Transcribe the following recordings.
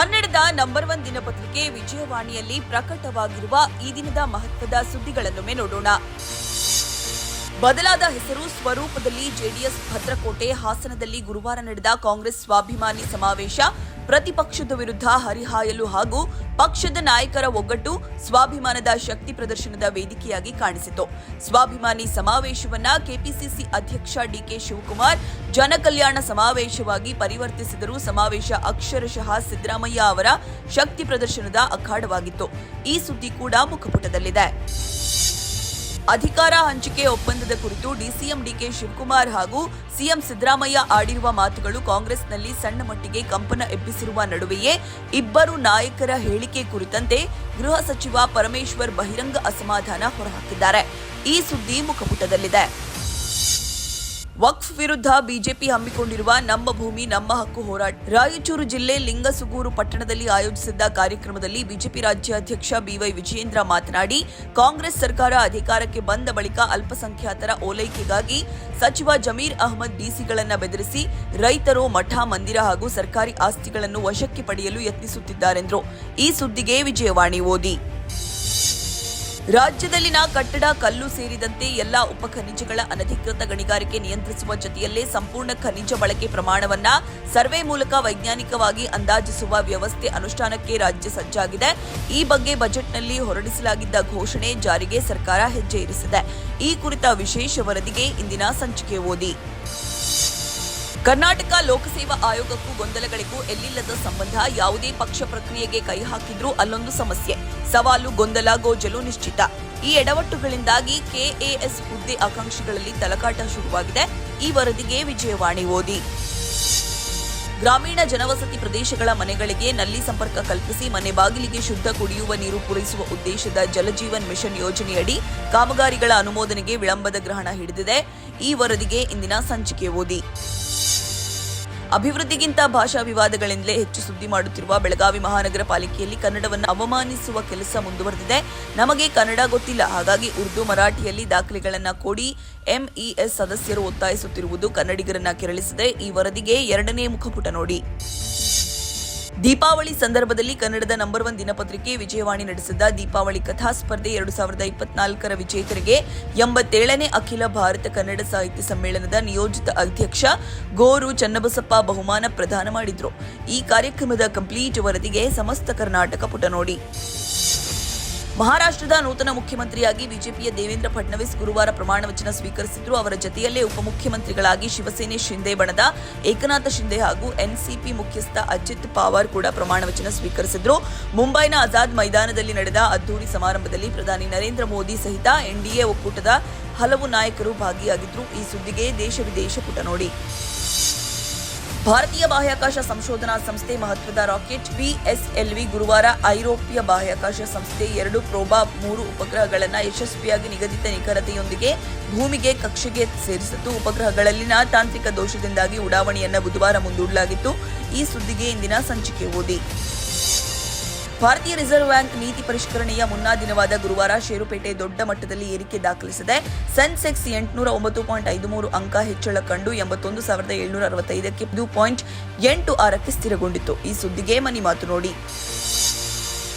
ಕನ್ನಡದ number one ದಿನಪತ್ರಿಕೆ ವಿಜಯವಾಣಿಯಲ್ಲಿ ಪ್ರಕಟವಾಗಿರುವ ಈ ದಿನದ ಮಹತ್ವದ ಸುದ್ದಿಗಳನ್ನೊಮ್ಮೆ ನೋಡೋಣ. ಬದಲಾದ ಹೆಸರು ಸ್ವರೂಪದಲ್ಲಿ ಜೆಡಿಎಸ್ ಭದ್ರಕೋಟೆ ಹಾಸನದಲ್ಲಿ ಗುರುವಾರ ನಡೆದ ಕಾಂಗ್ರೆಸ್ ಸ್ವಾಭಿಮಾನಿ ಸಮಾವೇಶ. ಪ್ರತಿಪಕ್ಷದ ವಿರುದ್ಧ ಹರಿಹಾಯಲು ಹಾಗೂ ಪಕ್ಷದ ನಾಯಕರ ಒಗ್ಗಟ್ಟು ಸ್ವಾಭಿಮಾನದ ಶಕ್ತಿ ಪ್ರದರ್ಶನದ ವೇದಿಕೆಯಾಗಿ ಕಾಣಿಸಿತು. ಸ್ವಾಭಿಮಾನಿ ಸಮಾವೇಶವನ್ನ ಕೆಪಿಸಿಸಿ ಅಧ್ಯಕ್ಷ ಡಿಕೆ ಶಿವಕುಮಾರ್, ಜನಕಲ್ಯಾಣ ಸಮಾವೇಶವಾಗಿ ಪರಿವರ್ತಿಸಿದರೂ. ಸಮಾವೇಶ ಅಕ್ಷರಶಃ ಸಿದ್ದರಾಮಯ್ಯ ಅವರ ಶಕ್ತಿ ಪ್ರದರ್ಶನದ ಅಖಾಡವಾಗಿತ್ತು. ಈ ಸುದ್ದಿ ಕೂಡ ಮುಖಪುಟದಲ್ಲಿದೆ. ಅಧಿಕಾರ ಹಂಚಿಕೆ ಒಪ್ಪಂದದ ಕುರಿತು ಡಿಸಿಎಂ ಡಿಕೆ ಶಿವಕುಮಾರ್ ಹಾಗೂ ಸಿಎಂ ಸಿದ್ದರಾಮಯ್ಯ ಆಡಿರುವ ಮಾತುಗಳು ಕಾಂಗ್ರೆಸ್ನಲ್ಲಿ ಸಣ್ಣ ಮಟ್ಟಿಗೆ ಕಂಪನ ಎಬ್ಬಿಸಿರುವ ನಡುವೆಯೇ ಇಬ್ಬರು ನಾಯಕರ ಹೇಳಿಕೆ ಕುರಿತಂತೆ ಗೃಹ ಸಚಿವ ಪರಮೇಶ್ವರ್ ಬಹಿರಂಗ ಅಸಮಾಧಾನ ಹೊರಹಾಕಿದ್ದಾರೆ. ಈ ಸುದ್ದಿ ಮುಖಪುಟದಲ್ಲಿದೆ. ವಕ್ಫ್ ವಿರುದ್ಧ ಬಿಜೆಪಿ ಹಮ್ಮಿಕೊಂಡಿರುವ ನಮ್ಮ ಭೂಮಿ, ನಮ್ಮ ಹಕ್ಕು ಹೋರಾಟ. ರಾಯಚೂರು ಜಿಲ್ಲೆ ಲಿಂಗಸುಗೂರು ಪಟ್ಟಣದಲ್ಲಿ ಆಯೋಜಿಸಿದ್ದ ಕಾರ್ಯಕ್ರಮದಲ್ಲಿ ಬಿಜೆಪಿ ರಾಜ್ಯಾಧ್ಯಕ್ಷ ಬಿವೈ ವಿಜಯೇಂದ್ರ ಮಾತನಾಡಿ, ಕಾಂಗ್ರೆಸ್ ಸರ್ಕಾರ ಅಧಿಕಾರಕ್ಕೆ ಬಂದ ಬಳಿಕ ಅಲ್ಪಸಂಖ್ಯಾತರ ಓಲೈಕೆಗಾಗಿ ಸಚಿವ ಜಮೀರ್ ಅಹಮದ್ ಡಿಸಿಗಳನ್ನು ಬೆದರಿಸಿ ರೈತರು ಮಠ, ಮಂದಿರ ಹಾಗೂ ಸರ್ಕಾರಿ ಆಸ್ತಿಗಳನ್ನು ವಶಕ್ಕೆ ಪಡೆಯಲು ಯತ್ನಿಸುತ್ತಿದ್ದಾರೆಂದರು. ಈ ಸುದ್ದಿಗೆ ವಿಜಯವಾಣಿ ಓದಿ. ರಾಜ್ಯದಲ್ಲಿನ ಕಟ್ಟಡ, ಕಲ್ಲು ಸೇರಿದಂತೆ ಎಲ್ಲಾ ಉಪಖನಿಜಗಳ ಅನಧಿಕೃತ ಗಣಿಗಾರಿಕೆ ನಿಯಂತ್ರಿಸುವ ಜೊತೆಯಲ್ಲೇ ಸಂಪೂರ್ಣ ಖನಿಜ ಬಳಕೆ ಪ್ರಮಾಣವನ್ನ ಸರ್ವೆ ಮೂಲಕ ವೈಜ್ಞಾನಿಕವಾಗಿ ಅಂದಾಜಿಸುವ ವ್ಯವಸ್ಥೆ ಅನುಷ್ಠಾನಕ್ಕೆ ರಾಜ್ಯ ಸಜ್ಜಾಗಿದೆ. ಈ ಬಗ್ಗೆ ಬಜೆಟ್ನಲ್ಲಿ ಹೊರಡಿಸಲಾಗಿದ್ದ ಘೋಷಣೆ ಜಾರಿಗೆ ಸರ್ಕಾರ ಹೆಜ್ಜೆ ಇರಿಸಿದೆ. ಈ ಕುರಿತ ವಿಶೇಷ ವರದಿಗೆ ಇಂದಿನ ಸಂಚಿಕೆ ಓದಿ. ಕರ್ನಾಟಕ ಲೋಕಸೇವಾ ಆಯೋಗಕ್ಕೂ ಗೊಂದಲಗಳಿಗೂ ಎಲ್ಲಿಲ್ಲದ ಸಂಬಂಧ ಯಾವುದೇ ಪಕ್ಷ ಪ್ರಕ್ರಿಯೆಗೆ ಕೈ ಹಾಕಿದ್ರೂ ಅಲ್ಲೊಂದು ಸಮಸ್ಯೆ. ಸವಾಲು, ಗೊಂದಲ, ಗೋಜಲು ನಿಶ್ಚಿತ. ಈ ಎಡವಟ್ಟುಗಳಿಂದಾಗಿ ಕೆಎಎಸ್ ಹುದ್ದೆ ಆಕಾಂಕ್ಷಿಗಳಲ್ಲಿ ತಲಕಾಟ ಶುರುವಾಗಿದೆ. ಈ ವರದಿಗೆ ವಿಜಯವಾಣಿ ಓದಿ. ಗ್ರಾಮೀಣ ಜನವಸತಿ ಪ್ರದೇಶಗಳ ಮನೆಗಳಿಗೆ ನಲ್ಲಿ ಸಂಪರ್ಕ ಕಲ್ಪಿಸಿ ಮನೆ ಬಾಗಿಲಿಗೆ ಶುದ್ಧ ಕುಡಿಯುವ ನೀರು ಪೂರೈಸುವ ಉದ್ದೇಶದ ಜಲಜೀವನ್ ಮಿಷನ್ ಯೋಜನೆಯಡಿ ಕಾಮಗಾರಿಗಳ ಅನುಮೋದನೆಗೆ ವಿಳಂಬದ ಗ್ರಹಣ ಹಿಡಿದಿದೆ. ಈ ವರದಿಗೆ ಇಂದಿನ ಸಂಚಿಕೆ ಓದಿ. ಅಭಿವೃದ್ಧಿಗಿಂತ ಭಾಷಾ ವಿವಾದಗಳಿಂದಲೇ ಹೆಚ್ಚು ಸುದ್ದಿ ಮಾಡುತ್ತಿರುವ ಬೆಳಗಾವಿ ಮಹಾನಗರ ಪಾಲಿಕೆಯಲ್ಲಿ ಕನ್ನಡವನ್ನು ಅವಮಾನಿಸುವ ಕೆಲಸ ಮುಂದುವರೆದಿದೆ. ನಮಗೆ ಕನ್ನಡ ಗೊತ್ತಿಲ್ಲ. ಹಾಗಾಗಿ ಉರ್ದು ಮರಾಠಿಯಲ್ಲಿ ದಾಖಲೆಗಳನ್ನು ಕೊಡಿ ಎಂಇಎಸ್ ಸದಸ್ಯರು ಒತ್ತಾಯಿಸುತ್ತಿರುವುದು ಕನ್ನಡಿಗರನ್ನ ಕೆರಳಿಸಿದೆ. ಈ ವರದಿಗೆ ಎರಡನೇ ಮುಖಪುಟ ನೋಡಿ. ದೀಪಾವಳಿ ಸಂದರ್ಭದಲ್ಲಿ ಕನ್ನಡದ ನಂಬರ್ ಒನ್ ದಿನಪತ್ರಿಕೆ ವಿಜಯವಾಣಿ ನಡೆಸಿದ್ದ ದೀಪಾವಳಿ ಕಥಾ ಸ್ಪರ್ಧೆ ಎರಡು ಸಾವಿರದ ಇಪ್ಪತ್ನಾಲ್ಕರ ವಿಜೇತರಿಗೆ ಎಂಬತ್ತೇಳನೇ ಅಖಿಲ ಭಾರತ ಕನ್ನಡ ಸಾಹಿತ್ಯ ಸಮ್ಮೇಳನದ ನಿಯೋಜಿತ ಅಧ್ಯಕ್ಷ ಗೋರು ಚನ್ನಬಸಪ್ಪ ಬಹುಮಾನ ಪ್ರದಾನ ಮಾಡಿದರು. ಈ ಕಾರ್ಯಕ್ರಮದ ಕಂಪ್ಲೀಟ್ ವರದಿಗೆ ಸಮಸ್ತ ಕರ್ನಾಟಕ ಪುಟ ನೋಡಿ. ಮಹಾರಾಷ್ಟ್ರದ ನೂತನ ಮುಖ್ಯಮಂತ್ರಿಯಾಗಿ ಬಿಜೆಪಿಯ ದೇವೇಂದ್ರ ಫಡ್ನವೀಸ್ ಗುರುವಾರ ಪ್ರಮಾಣ ವಚನ ಸ್ವೀಕರಿಸಿದ್ರು. ಅವರ ಜತೆಯಲ್ಲೇ ಉಪಮುಖ್ಯಮಂತ್ರಿಗಳಾಗಿ ಶಿವಸೇನೆ ಶಿಂದೆ ಬಣದ ಏಕನಾಥ ಶಿಂದೆ ಹಾಗೂ ಎನ್ಸಿಪಿ ಮುಖ್ಯಸ್ಥ ಅಜಿತ್ ಪವಾರ್ ಕೂಡ ಪ್ರಮಾಣ ವಚನ ಸ್ವೀಕರಿಸಿದ್ರು. ಮುಂಬೈನ ಆಜಾದ್ ಮೈದಾನದಲ್ಲಿ ನಡೆದ ಅದ್ದೂರಿ ಸಮಾರಂಭದಲ್ಲಿ ಪ್ರಧಾನಿ ನರೇಂದ್ರ ಮೋದಿ ಸಹಿತ ಎನ್ಡಿಎ ಒಕ್ಕೂಟದ ಹಲವು ನಾಯಕರು ಭಾಗಿಯಾಗಿದ್ರು. ಈ ಸುದ್ದಿಗೆ ದೇಶ ವಿದೇಶ ಪುಟ ನೋಡಿ. ಭಾರತೀಯ ಬಾಹ್ಯಾಕಾಶ ಸಂಶೋಧನಾ ಸಂಸ್ಥೆ ಮಹತ್ವದ ರಾಕೆಟ್ ವಿಎಸ್ಎಲ್ವಿ ಗುರುವಾರ ಐರೋಪ್ಯ ಬಾಹ್ಯಾಕಾಶ ಸಂಸ್ಥೆ ಎರಡು ಪ್ರೋಬಾ ಮೂರು ಉಪಗ್ರಹಗಳನ್ನು ಯಶಸ್ವಿಯಾಗಿ ನಿಗದಿತ ನಿಖರತೆಯೊಂದಿಗೆ ಭೂಮಿಗೆ, ಕಕ್ಷೆಗೆ ಸೇರಿಸಿತು ಉಪಗ್ರಹಗಳಲ್ಲಿನ ತಾಂತ್ರಿಕ ದೋಷದಿಂದಾಗಿ ಉಡಾವಣೆಯನ್ನು ಬುಧವಾರ ಮುಂದೂಡಲಾಗಿತ್ತು. ಈ ಸುದ್ದಿಗೆ ಇಂದಿನ ಸಂಚಿಕೆ ಓದಿ. ಭಾರತೀಯ ರಿಸರ್ವ್ ಬ್ಯಾಂಕ್ ನೀತಿ ಪರಿಷ್ಕರಣೆಯ ಮುನ್ನಾ ದಿನವಾದ ಗುರುವಾರ ಷೇರುಪೇಟೆ ದೊಡ್ಡ ಮಟ್ಟದಲ್ಲಿ ಏರಿಕೆ ದಾಖಲಿಸಿದೆ. ಸೆನ್ಸೆಕ್ಸ್ ಎಂಟುನೂರ ಒಂಬತ್ತು ಪಾಯಿಂಟ್ ಐದು ಮೂರು ಅಂಕ ಹೆಚ್ಚಳ ಕಂಡು ಎಂಬತ್ತೊಂದು ಸಾವಿರದ ಏಳುನೂರ ಅರವತ್ತೈದಕ್ಕೆ ಇದು ಪಾಯಿಂಟ್ ಎಂಟು ಆರಕ್ಕೆ ಸ್ಥಿರಗೊಂಡಿತ್ತು. ಈ ಸುದ್ದಿಗೆ ಮನಿ ಮಾತು ನೋಡಿ.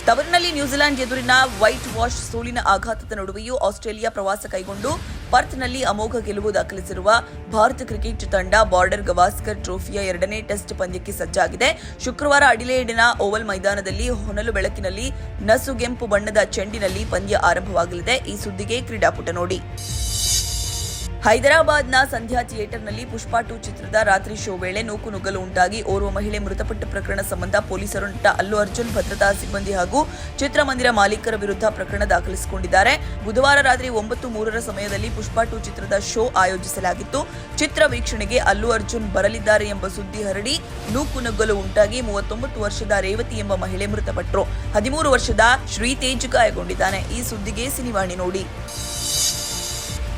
ತವರಿನಲ್ಲಿ ನ್ಯೂಜಿಲೆಂಡ್ ಎದುರಿನ ವೈಟ್ ವಾಶ್ ಸೋಲಿನ ಆಘಾತದ ನಡುವೆಯೂ ಆಸ್ಟ್ರೇಲಿಯಾ ಪ್ರವಾಸ ಕೈಗೊಂಡು ಪರ್ತ್ನಲ್ಲಿ ಅಮೋಘ ಗೆಲುವು ದಾಖಲಿಸಿರುವ ಭಾರತ ಕ್ರಿಕೆಟ್ ತಂಡ ಬಾರ್ಡರ್ ಗವಾಸ್ಕರ್ ಟ್ರೋಫಿಯ ಎರಡನೇ ಟೆಸ್ಟ್ ಪಂದ್ಯಕ್ಕೆ ಸಜ್ಜಾಗಿದೆ. ಶುಕ್ರವಾರ ಅಡಿಲೇಡಿನ ಓವಲ್ ಮೈದಾನದಲ್ಲಿ ಹೊನಲು ಬೆಳಕಿನಲ್ಲಿ ನಸುಗೆಂಪು ಬಣ್ಣದ ಚೆಂಡಿನಲ್ಲಿ ಪಂದ್ಯ ಆರಂಭವಾಗಲಿದೆ. ಈ ಸುದ್ದಿಗೆ ಕ್ರೀಡಾಪುಟ ನೋಡಿ. ಹೈದರಾಬಾದ್ನ ಸಂಧ್ಯಾ ಥಿಯೇಟರ್ನಲ್ಲಿ ಪುಷ್ಪಾ ಟು ಚಿತ್ರದ ರಾತ್ರಿ ಶೋ ವೇಳೆ ನೂಕು ನುಗ್ಗಲು ಉಂಟಾಗಿ ಓರ್ವ ಮಹಿಳೆ ಮೃತಪಟ್ಟ ಪ್ರಕರಣ ಸಂಬಂಧ ಪೊಲೀಸರು ನಟ ಅಲ್ಲು ಅರ್ಜುನ್, ಭದ್ರತಾ ಸಿಬ್ಬಂದಿ ಹಾಗೂ ಚಿತ್ರಮಂದಿರ ಮಾಲೀಕರ ವಿರುದ್ಧ ಪ್ರಕರಣ ದಾಖಲಿಸಿಕೊಂಡಿದ್ದಾರೆ. ಬುಧವಾರ ರಾತ್ರಿ ಒಂಬತ್ತು ಮೂರರ ಸಮಯದಲ್ಲಿ ಪುಷ್ಪಾ ಟು ಚಿತ್ರದ ಶೋ ಆಯೋಜಿಸಲಾಗಿತ್ತು. ಚಿತ್ರ ವೀಕ್ಷಣೆಗೆ ಅಲ್ಲು ಅರ್ಜುನ್ ಬರಲಿದ್ದಾರೆ ಎಂಬ ಸುದ್ದಿ ಹರಡಿ ನೂಕು ನುಗ್ಗಲು ಉಂಟಾಗಿ ಮೂವತ್ತೊಂಬತ್ತು ವರ್ಷದ ರೇವತಿ ಎಂಬ ಮಹಿಳೆ ಮೃತಪಟ್ಟರು. ಹದಿಮೂರು ವರ್ಷದ ಶ್ರೀತೇಜ್ ಗಾಯಗೊಂಡಿದ್ದಾನೆ. ಈ ಸುದ್ದಿಗೆ ಸಿನಿವಾಣಿ ನೋಡಿ.